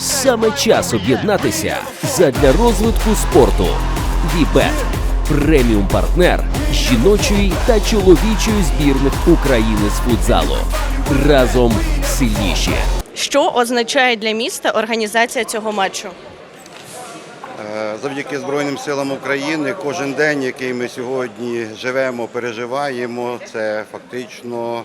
Саме час об'єднатися задля розвитку спорту. Вібет преміум партнер жіночої та чоловічої збірних України з футзалу. Разом сильніші. Що означає для міста організація цього матчу? Е, Завдяки Збройним силам України кожен день, який ми сьогодні живемо, переживаємо, це фактично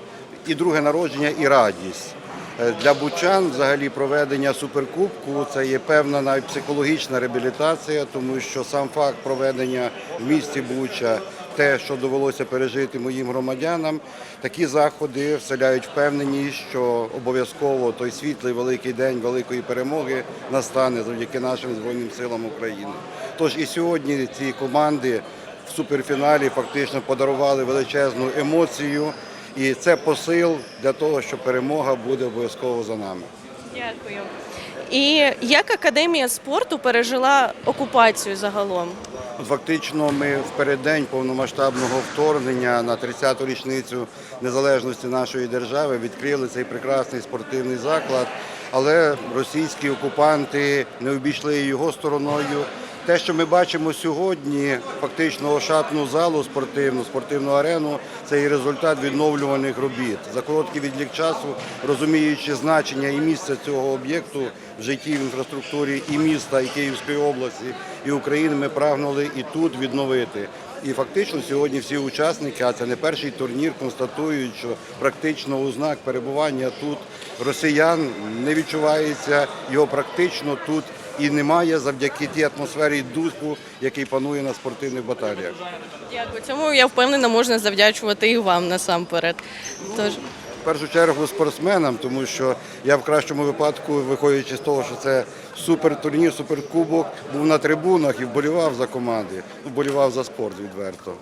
і друге народження, і радість. Е, Для бучан взагалі проведення суперкубку це є певна навіть психологічна реабілітація, тому що сам факт проведення в місті Буча, те, що довелося пережити моїм громадянам, такі заходи вселяють впевненість, що обов'язково той світлий великий день великої перемоги настане завдяки нашим збройним силам України. Тож і сьогодні ці команди в суперфіналі фактично подарували величезну емоцію, і це посил для того, що перемога буде обов'язково за нами. Дякую. І як академія спорту пережила окупацію загалом? Фактично, ми в переддень повномасштабного вторгнення на 30-ту річницю незалежності нашої держави відкрили цей прекрасний спортивний заклад, але російські окупанти не обійшли його стороною. Те, що ми бачимо сьогодні, фактично ошатну залу спортивну, спортивну арену, це і результат відновлюваних робіт. За короткий відлік часу, розуміючи значення і місце цього об'єкту в житті, в інфраструктурі і міста, і Київської області, і України, ми прагнули і тут відновити. І фактично сьогодні всі учасники, а це не перший турнір, констатують, що практично у знак перебування тут росіян не відчувається його практично тут і немає завдяки тій атмосфері і духу, який панує на спортивних баталіях. Дякую. Цьому я впевнена, можна завдячувати і вам насамперед. Тож В першу чергу спортсменам, тому що я в кращому випадку, виходячи з того, що це супертурнір, суперкубок, був на трибунах і вболівав за команди, вболівав за спорт відверто.